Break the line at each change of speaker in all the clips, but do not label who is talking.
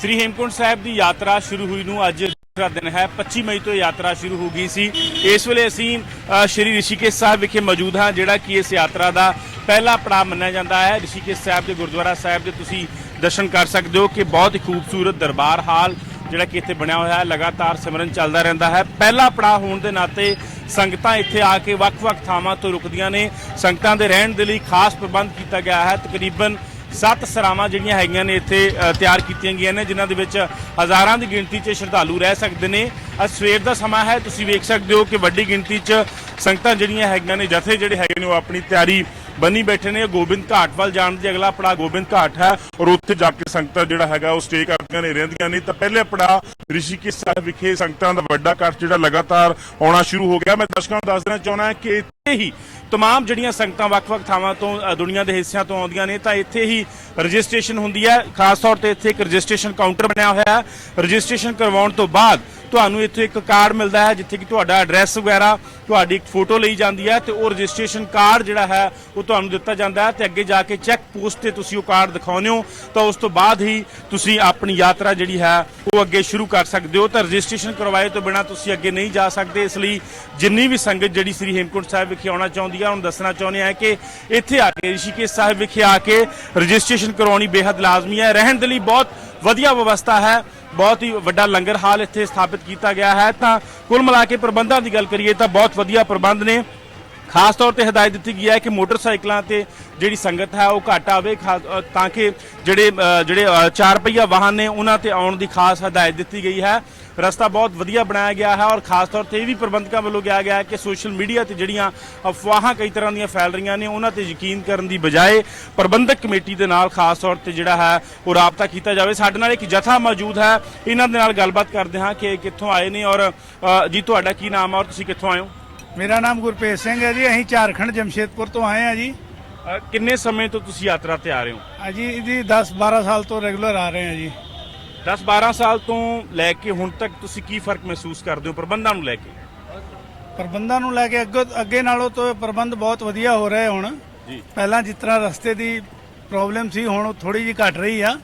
ਸ੍ਰੀ ਹੇਮਕੁੰਟ ਸਾਹਿਬ ਦੀ ਯਾਤਰਾ ਸ਼ੁਰੂ ਹੋਈ ਨੂੰ ਅੱਜ ਦੂਸਰਾ ਦਿਨ ਹੈ। 25 ਮਈ ਤੋਂ ਯਾਤਰਾ ਸ਼ੁਰੂ ਹੋ ਗਈ ਸੀ। ਇਸ ਵੇਲੇ ਅਸੀਂ ਸ਼੍ਰੀ ਰਿਸ਼ੀਕੇਸ਼ ਸਾਹਿਬ ਵਿਖੇ ਮੌਜੂਦ ਹਾਂ, ਜਿਹੜਾ ਕਿ ਇਸ ਯਾਤਰਾ ਦਾ ਪਹਿਲਾ ਪੜਾਅ ਮੰਨਿਆ ਜਾਂਦਾ ਹੈ। ਰਿਸ਼ੀਕੇਸ਼ ਸਾਹਿਬ ਦੇ ਗੁਰਦੁਆਰਾ ਸਾਹਿਬ ਦੇ ਤੁਸੀਂ ਦਰਸ਼ਨ ਕਰ ਸਕਦੇ ਹੋ ਕਿ ਬਹੁਤ ਹੀ ਖੂਬਸੂਰਤ ਦਰਬਾਰ ਹਾਲ ਜਿਹੜਾ ਕਿ ਇੱਥੇ ਬਣਿਆ ਹੋਇਆ ਹੈ। ਲਗਾਤਾਰ ਸਿਮਰਨ ਚੱਲਦਾ ਰਹਿੰਦਾ ਹੈ। ਪਹਿਲਾ ਪੜਾਅ ਹੋਣ ਦੇ ਨਾਤੇ ਸੰਗਤਾਂ ਇੱਥੇ ਆ ਕੇ ਵੱਖ-ਵੱਖ ਥਾਵਾਂ ਤੋਂ ਰੁਕਦੀਆਂ ਨੇ। ਸੰਗਤਾਂ ਦੇ ਰਹਿਣ ਦੇ ਲਈ ਖਾਸ ਪ੍ਰਬੰਧ ਕੀਤਾ ਗਿਆ ਹੈ। ਤਕਰੀਬਨ ਸੱਤ ਸਰਾਵਾਂ ਜਿਹੜੀਆਂ ਹੈਗੀਆਂ ਨੇ ਇੱਥੇ ਤਿਆਰ ਕੀਤੀਆਂ ਗਈਆਂ ਨੇ, ਜਿਨ੍ਹਾਂ ਦੇ ਵਿੱਚ ਹਜ਼ਾਰਾਂ ਦੀ ਗਿਣਤੀ 'ਚ ਸ਼ਰਧਾਲੂ ਰਹਿ ਸਕਦੇ ਨੇ। ਅੱਜ ਸਵੇਰ ਦਾ ਸਮਾਂ ਹੈ, ਤੁਸੀਂ ਵੇਖ ਸਕਦੇ ਹੋ ਕਿ ਵੱਡੀ ਗਿਣਤੀ 'ਚ ਸੰਗਤਾਂ ਜਿਹੜੀਆਂ ਹੈਗੀਆਂ ਨੇ, ਜਥੇ ਜਿਹੜੇ ਹੈਗੇ ਨੇ, ਉਹ ਆਪਣੀ ਤਿਆਰੀ ਬੰਨੀ ਬੈਠੇ ਨੇ। ਗੋਬਿੰਦ ਘਾਟ ਵੱਲ ਜਾਣ ਦੀ ਅਗਲਾ ਪੜਾ ਗੋਬਿੰਦ ਘਾਟ ਹੈ ਔਰ ਉੱਥੇ ਜਾ ਕੇ ਸੰਗਤਾਂ ਜਿਹੜਾ ਹੈਗਾ, ਉਹ ਸਟੇ ਕਰਦੀਆਂ ਨੇ, ਰਹਿੰਦੀਆਂ ਨੇ। ਤਾਂ ਪਹਿਲੇ ਪੜਾ ਰਿਸ਼ੀਕੇਸ਼ ਸਾਹਿਬ ਵਿਖੇ ਸੰਗਤਾਂ ਦਾ ਵੱਡਾ ਇਕੱਠ ਜਿਹੜਾ ਲਗਾਤਾਰ ਆਉਣਾ ਸ਼ੁਰੂ ਹੋ ਗਿਆ। ਮੈਂ ਦਰਸ਼ਕਾਂ ਨੂੰ ਦੱਸ ਦੇਣਾ ਚਾਹੁੰਦਾ ਕਿ ਇੱਥੇ ਹੀ ਤਮਾਮ ਜਿਹੜੀਆਂ ਸੰਗਤਾਂ ਵੱਖ-ਵੱਖ ਥਾਵਾਂ ਤੋਂ ਦੁਨੀਆ ਦੇ ਹਿੱਸਿਆਂ ਤੋਂ ਆਉਂਦੀਆਂ ਨੇ ਤਾਂ ਇੱਥੇ ਹੀ ਰਜਿਸਟ੍ਰੇਸ਼ਨ ਹੁੰਦੀ ਹੈ ਖਾਸ ਤੌਰ ਤੇ ਇੱਥੇ ਇੱਕ ਰਜਿਸਟ੍ਰੇਸ਼ਨ ਕਾਊਂਟਰ ਬਣਿਆ ਹੋਇਆ ਹੈ ਰਜਿਸਟ੍ਰੇਸ਼ਨ ਕਰਵਾਉਣ ਤੋਂ ਬਾਅਦ ਤੁਹਾਨੂੰ ਇੱਥੇ ਇੱਕ ਕਾਰਡ ਮਿਲਦਾ ਹੈ, ਜਿੱਥੇ ਕਿ ਤੁਹਾਡਾ ਐਡਰੈਸ ਵਗੈਰਾ, ਤੁਹਾਡੀ ਇੱਕ ਫੋਟੋ ਲਈ ਜਾਂਦੀ ਹੈ ਤੇ ਉਹ ਰਜਿਸਟ੍ਰੇਸ਼ਨ ਕਾਰਡ ਜਿਹੜਾ ਹੈ, ਉਹ ਤੁਹਾਨੂੰ ਦਿੱਤਾ ਜਾਂਦਾ ਹੈ ਤੇ ਅੱਗੇ ਜਾ ਕੇ ਚੈੱਕ ਪੋਸਟ ਤੇ ਤੁਸੀਂ ਉਹ ਕਾਰਡ ਦਿਖਾਉਂਦੇ ਹੋ, ਤਾਂ ਉਸ ਤੋਂ ਬਾਅਦ ਹੀ ਤੁਸੀਂ ਆਪਣੀ ਯਾਤਰਾ ਜਿਹੜੀ ਹੈ, ਉਹ ਅੱਗੇ ਸ਼ੁਰੂ ਕਰ ਸਕਦੇ ਹੋ। ਤਾਂ ਰਜਿਸਟ੍ਰੇਸ਼ਨ ਕਰਵਾਏ ਤੋਂ ਬਿਨਾ ਤੁਸੀਂ ਅੱਗੇ ਨਹੀਂ ਜਾ ਸਕਦੇ। ਇਸ ਲਈ ਜਿੰਨੀ ਵੀ ਸੰਗਤ ਜਿਹੜੀ ਸ੍ਰੀ ਹੇਮਕੁੰਟ ਸਾਹਿਬ ਵਿਖੇ ਆਉਣਾ ਚਾਹੁੰਦੀ ਹੈ, ਉਹਨੂੰ ਦੱਸਣਾ ਚਾਹੁੰਦੇ ਆ ਕਿ ਇੱਥੇ ਆ ਕੇ, ਰਿਸ਼ੀਕੇਸ਼ ਸਾਹਿਬ ਵਿਖੇ ਆ ਕੇ ਰਜਿਸਟ੍ਰੇਸ਼ਨ ਕਰਵਾਉਣੀ ਬੇहद ਲਾਜ਼ਮੀ ਹੈ। ਰਹਿਣ ਦੇ ਲਈ ਬਹੁਤ ਵਧੀਆ ਵਿਵਸਥਾ ਹੈ। ਬਹੁਤ ਹੀ ਵੱਡਾ ਲੰਗਰ ਹਾਲ ਇੱਥੇ ਸਥਾਪਿਤ ਕੀਤਾ ਗਿਆ ਹੈ। ਤਾਂ ਕੁੱਲ ਮਿਲਾ ਕੇ ਪ੍ਰਬੰਧਾਂ ਦੀ ਗੱਲ ਕਰੀਏ ਤਾਂ ਬਹੁਤ ਵਧੀਆ ਪ੍ਰਬੰਧ ਨੇ। ਖਾਸ ਤੌਰ ਤੇ ਹਦਾਇਤ ਦਿੱਤੀ ਗਈ ਹੈ ਕਿ ਮੋਟਰਸਾਈਕਲਾਂ ਤੇ ਜਿਹੜੀ ਸੰਗਤ ਹੈ ਉਹ ਘੱਟ ਆਵੇ ਖਾ- ਤਾਂ ਕਿ ਜਿਹੜੇ ਜਿਹੜੇ ਚਾਰ ਪਹੀਆ ਵਾਹਨ ਨੇ ਉਹਨਾਂ ਤੇ ਆਉਣ ਦੀ ਖਾਸ ਹਦਾਇਤ ਦਿੱਤੀ ਗਈ ਹੈ। ਰਸਤਾ ਬਹੁਤ ਵਧੀਆ ਬਣਾਇਆ ਗਿਆ ਹੈ ਔਰ ਖਾਸ ਤੌਰ ਤੇ ਇਹ ਵੀ ਪ੍ਰਬੰਧਕਾਂ ਵੱਲੋਂ ਕਿਹਾ ਗਿਆ ਹੈ ਕਿ ਸੋਸ਼ਲ ਮੀਡੀਆ ਤੇ ਜਿਹੜੀਆਂ ਅਫਵਾਹਾਂ ਕਈ ਤਰ੍ਹਾਂ ਦੀਆਂ ਫੈਲ ਰਹੀਆਂ ਨੇ, ਉਹਨਾਂ ਤੇ ਯਕੀਨ ਕਰਨ ਦੀ ਬਜਾਏ ਪ੍ਰਬੰਧਕ ਕਮੇਟੀ ਦੇ ਨਾਲ ਖਾਸ ਤੌਰ ਤੇ ਜਿਹੜਾ ਹੈ ਉਹ ਰਾਬਤਾ ਕੀਤਾ ਜਾਵੇ। ਸਾਡੇ ਨਾਲ ਇੱਕ ਜਥਾ ਮੌਜੂਦ ਹੈ। ਇਹਨਾਂ ਦੇ ਨਾਲ ਗੱਲਬਾਤ ਕਰਦੇ ਹਾਂ ਕਿ ਇਹ ਕਿੱਥੋਂ ਆਏ ਨੇ ਔਰ ਜੀ ਤੁਹਾਡਾ ਕੀ ਨਾਮ ਹੈ ਔਰ ਤੁਸੀਂ ਕਿੱਥੋਂ ਆਏ ਹੋ?
ਮੇਰਾ ਨਾਮ ਗੁਰਪ੍ਰੀਤ ਸਿੰਘ ਹੈ ਜੀ ਅਸੀਂ ਝਾਰਖੰਡ ਜਮਸ਼ੇਦਪੁਰ ਤੋਂ ਆਏ ਹਾਂ ਜੀ।
ਅ, ਕਿੰਨੇ ਸਮੇਂ ਤੋਂ ਤੁਸੀਂ ਯਾਤਰਾ ਤੇ ਆ ਰਹੇ ਹੋ?
ਅਜੀ ਇਹਦੀ 10 12 ਸਾਲ ਤੋਂ ਰੈਗੂਲਰ ਆ ਰਹੇ ਹਾਂ ਜੀ।
10 12 ਸਾਲ ਤੋਂ ਲੈ ਕੇ ਹੁਣ ਤੱਕ ਤੁਸੀਂ ਕੀ ਫ਼ਰਕ ਮਹਿਸੂਸ ਕਰਦੇ ਹੋ ਪ੍ਰਬੰਧਾਂ ਨੂੰ ਲੈ ਕੇ?
ਪ੍ਰਬੰਧਾਂ ਨੂੰ ਲੈ ਕੇ ਅੱਗੇ ਅੱਗੇ ਨਾਲੋਂ ਤੋਂ ਪ੍ਰਬੰਧ ਬਹੁਤ ਵਧੀਆ ਹੋ ਰਹੇ ਹੁਣ।
ਜੀ।
ਪਹਿਲਾਂ ਜਿਸ ਤਰ੍ਹਾਂ ਰਸਤੇ ਦੀ ਪ੍ਰੋਬਲਮ ਸੀ ਹੁਣ ਥੋੜੀ ਜਿਹੀ ਘਟ ਰਹੀ ਆ।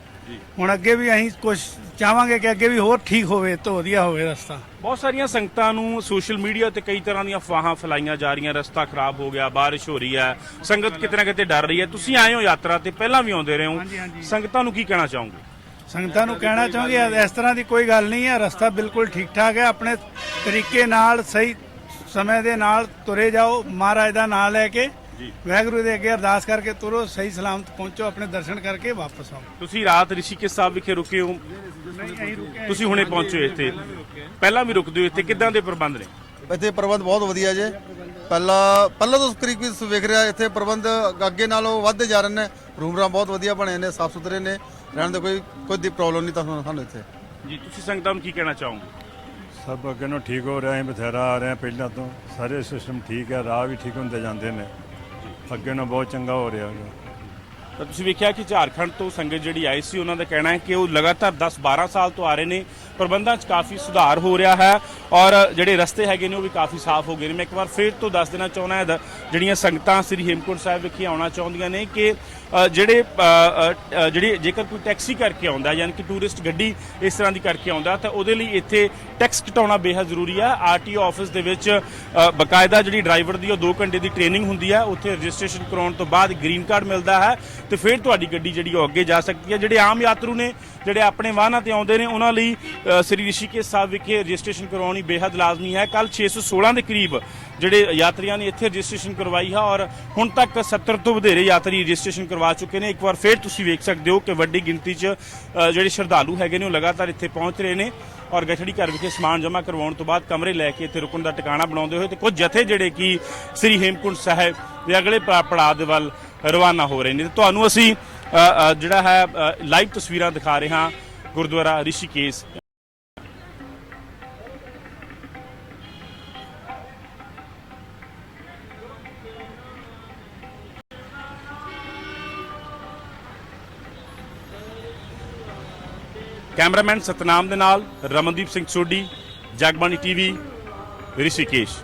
ਹੁਣ ਅੱਗੇ ਵੀ ਅਸੀਂ ਕੁਝ ਚਾਹਾਂਗੇ ਕਿ ਅੱਗੇ ਵੀ ਹੋਰ ਠੀਕ ਹੋਵੇ ਤੋਂ ਵਧੀਆ ਹੋਵੇ ਰਸਤਾ।
ਬਹੁਤ ਸਾਰੀਆਂ ਸੰਗਤਾਂ ਨੂੰ ਸੋਸ਼ਲ ਮੀਡੀਆ ਤੇ ਕਈ ਤਰ੍ਹਾਂ ਦੀਆਂ ਅਫਵਾਹਾਂ ਫੈਲਾਈਆਂ ਜਾ ਰਹੀਆਂ ਰਸਤਾ ਖਰਾਬ ਹੋ ਗਿਆ ਬਾਰਿਸ਼ ਹੋ ਰਹੀ ਹੈ ਸੰਗਤ ਕਿਤੇ ਨਾ ਕਿਤੇ ਡਰ ਰਹੀ ਹੈ। ਤੁਸੀਂ ਆਏ ਹੋ ਯਾਤਰਾ ਤੇ ਪਹਿਲਾਂ ਵੀ ਆਉਂਦੇ ਰਹੇ ਹੋ। ਸੰਗਤਾਂ ਨੂੰ ਕੀ ਕਹਿਣਾ ਚਾਹੋਗੇ?
ਸੰਗਤਾਂ ਨੂੰ ਕਹਿਣਾ ਚਾਹਾਂਗੇ ਇਸ ਤਰ੍ਹਾਂ ਦੀ ਕੋਈ ਗੱਲ ਨਹੀਂ ਹੈ ਰਸਤਾ ਬਿਲਕੁਲ ਠੀਕ ਠਾਕ ਹੈ ਆਪਣੇ ਤਰੀਕੇ ਨਾਲ ਸਹੀ ਸਮੇਂ ਦੇ ਨਾਲ ਤੁਰੇ ਜਾਓ ਮਹਾਰਾਜ ਦਾ ਨਾਮ ਲੈ ਕੇ।
ਜੀ।
ਵਾਹਿਗੁਰੂ ਦੇ ਅੱਗੇ ਅਰਦਾਸ ਕਰਕੇ ਤੁਰੋ ਸਹੀ ਸਲਾਮਤ ਪਹੁੰਚੋ ਆਪਣੇ ਦਰਸ਼ਨ ਕਰਕੇ ਵਾਪਸ ਆਓ।
ਤੁਸੀਂ ਰਾਤ ਰਿਸ਼ੀਕੇਸ਼ ਸਾਹਿਬ ਵਿਖੇ ਰੁਕੇ ਹੋ?
ਨਹੀਂ ਅਸੀਂ ਰੁਕੇ
ਤੁਸੀਂ ਹੁਣੇ ਪਹੁੰਚੇ ਹੋ ਇੱਥੇ। ਪਹਿਲਾਂ ਵੀ ਰੁਕਦੇ ਹੋ ਇੱਥੇ। ਕਿੱਦਾਂ ਦੇ ਪ੍ਰਬੰਧ ਨੇ?
ਇੱਥੇ ਪ੍ਰਬੰਧ ਬਹੁਤ ਵਧੀਆ ਜੇ। ਪਹਿਲਾਂ ਪਹਿਲਾਂ ਤੋਂ ਕਰੀਬ ਵੀ ਵੇਖ ਰਿਹਾ ਇੱਥੇ ਪ੍ਰਬੰਧ ਅੱਗੇ ਨਾਲੋਂ ਵੱਧਦੇ ਜਾ ਰਹੇ ਨੇ। ਰੂਮ ਰਾਂ ਬਹੁਤ ਵਧੀਆ ਬਣੇ ਨੇ ਸਾਫ਼ ਸੁਥਰੇ ਨੇ। ਰਹਿਣ ਦੇ ਕੋਈ ਕੋਈ ਦੀ ਪ੍ਰੋਬਲਮ ਨਹੀਂ ਤੁਹਾਨੂੰ ਸਾਨੂੰ ਇੱਥੇ।
ਜੀ ਤੁਸੀਂ ਸੰਗਤਾਂ ਨੂੰ ਕੀ ਕਹਿਣਾ ਚਾਹੋਗੇ?
ਸਭ ਅੱਗੇ ਨੂੰ ਠੀਕ ਹੋ ਰਿਹਾ ਹੈ ਬਥੇਰਾ ਆ ਰਿਹਾ ਪਹਿਲਾਂ ਤੋਂ। ਸਾਰੇ ਸਿਸਟਮ ਠੀਕ ਹੈ ਰਾਹ ਵੀ ਠੀਕ ਹੁੰਦੇ ਜਾਂਦੇ ਨੇ। ਅੱਗੇ ਨਾਲ ਬਹੁਤ ਚੰਗਾ ਹੋ ਰਿਹਾ ਹੈ
ਤਾਂ ਤੁਸੀਂ ਵੇਖਿਆ ਕਿ ਝਾਰਖੰਡ ਤੋਂ ਸੰਗਤ ਜਿਹੜੀ ਆਈ ਸੀ, ਉਹਨਾਂ ਦਾ ਕਹਿਣਾ ਹੈ ਕਿ ਉਹ ਲਗਾਤਾਰ 10-12 ਸਾਲ ਤੋਂ ਆ ਰਹੇ ਨੇ। ਪ੍ਰਬੰਧਾਂ 'ਚ ਕਾਫੀ ਸੁਧਾਰ ਹੋ ਰਿਹਾ ਹੈ ਔਰ ਜਿਹੜੇ ਰਸਤੇ ਹੈਗੇ ਨੇ, ਉਹ ਵੀ ਕਾਫੀ ਸਾਫ਼ ਹੋ ਗਏ ਨੇ। ਮੈਂ ਇੱਕ ਵਾਰ ਫਿਰ ਤੋਂ ਦੱਸ ਦੇਣਾ ਚਾਹੁੰਦਾ ਹਾਂ, ਜਿਹੜੀਆਂ ਸੰਗਤਾਂ ਸ੍ਰੀ ਹੇਮਕੁੰਟ ਸਾਹਿਬ ਵਿਖੇ ਆਉਣਾ ਚਾਹੁੰਦੀਆਂ ਨੇ ਕਿ ਜਿਹੜੇ ਜਿਹੜੀ ਜੇਕਰ ਕੋਈ ਟੈਕਸੀ ਕਰਕੇ ਆਉਂਦਾ, ਯਾਨੀ ਕਿ ਟੂਰਿਸਟ ਗੱਡੀ ਇਸ ਤਰ੍ਹਾਂ ਦੀ ਕਰਕੇ ਆਉਂਦਾ, ਤਾਂ ਉਹਦੇ ਲਈ ਇੱਥੇ ਟੈਕਸ ਘਟਾਉਣਾ ਬੇਹੱਦ ਜ਼ਰੂਰੀ ਆ। ਆਰਟੀਓ ਆਫਿਸ ਦੇ ਵਿੱਚ ਬਕਾਇਦਾ ਜਿਹੜੀ ਡਰਾਈਵਰ ਦੀ ਉਹ 2 ਘੰਟੇ ਦੀ ਟ੍ਰੇਨਿੰਗ ਹੁੰਦੀ ਹੈ ਉੱਥੇ ਰਜਿਸਟ੍ਰੇਸ਼ਨ ਕਰਾਉਣ ਤੋਂ ਬਾਅਦ ਗ੍ਰੀਨ ਕਾਰਡ ਮਿਲਦਾ ਹੈ ਤੇ ਫਿਰ ਤੁਹਾਡੀ ਗੱਡੀ ਜਿਹੜੀ ਉਹ ਅੱਗੇ ਜਾ ਸਕਦੀ ਹੈ। ਜਿਹੜੇ ਆਮ ਯਾਤਰੂ ਨੇ, ਜਿਹੜੇ ਆਪਣੇ ਵਾਹਨਾਂ ਤੇ ਆਉਂਦੇ ਨੇ, ਉਹਨਾਂ ਲਈ ਸ੍ਰੀ ਰਿਸ਼ੀਕੇਸ਼ ਸਾਹਿਬ ਵਿਖੇ ਰਜਿਸਟ੍ਰੇਸ਼ਨ ਕਰਾਉਣੀ ਬੇਹੱਦ ਲਾਜ਼ਮੀ ਹੈ। ਕੱਲ 616 ਦੇ ਕਰੀਬ ਜਿਹੜੇ ਯਾਤਰੀਆਂ ਨੇ ਇੱਥੇ ਰਜਿਸਟ੍ਰੇਸ਼ਨ ਕਰਵਾਈ ਹੈ ਔਰ ਹੁਣ ਤੱਕ 70 ਤੋਂ ਵਧੇਰੇ ਯਾਤਰੀ ਰਜਿਸਟ੍ਰੇਸ਼ਨ ਕਰਵਾ ਚੁੱਕੇ ਨੇ। ਇੱਕ ਵਾਰ ਫਿਰ ਤੁਸੀਂ ਵੇਖ ਸਕਦੇ ਹੋ ਕਿ ਵੱਡੀ ਗਿਣਤੀ 'ਚ ਜਿਹੜੇ ਸ਼ਰਧਾਲੂ ਹੈਗੇ ਨੇ ਉਹ ਲਗਾਤਾਰ ਇੱਥੇ ਪਹੁੰਚ ਰਹੇ ਨੇ ਔਰ ਗਠੜੀ ਘਰ ਵਿਖੇ ਸਮਾਨ ਜਮ੍ਹਾਂ ਕਰਵਾਉਣ ਤੋਂ ਬਾਅਦ ਕਮਰੇ ਲੈ ਕੇ ਇੱਥੇ ਰੁਕਣ ਦਾ ਟਿਕਾਣਾ ਬਣਾਉਂਦੇ ਹੋਏ ਤੇ ਕੁਝ ਜਥੇ ਜਿਹੜੇ ਕਿ ਸ੍ਰੀ ਹੇਮਕੁੰਟ ਸਾਹਿਬ ਦੇ ਅਗਲੇ ਪੜਾਅ ਦੇ ਵੱਲ ਰਵਾਨਾ ਹੋ ਰਹੇ ਨੇ। ਤੇ ਤੁਹਾਨੂੰ ਅਸੀਂ ਜਿਹੜਾ ਹੈ ਲਾਈਵ ਤਸਵੀਰਾਂ ਦਿਖਾ ਰਹੇ ਹਾਂ ਗੁਰਦੁਆਰਾ ਰਿਸ਼ੀਕੇਸ਼। ਕੈਮਰਾਮੈਨ ਸਤਨਾਮ ਦੇ ਨਾਲ ਰਮਨਦੀਪ ਸਿੰਘ ਸੋਢੀ ਜਗਬਾਣੀ ਟੀਵੀ ਰਿਸ਼ੀਕੇਸ਼।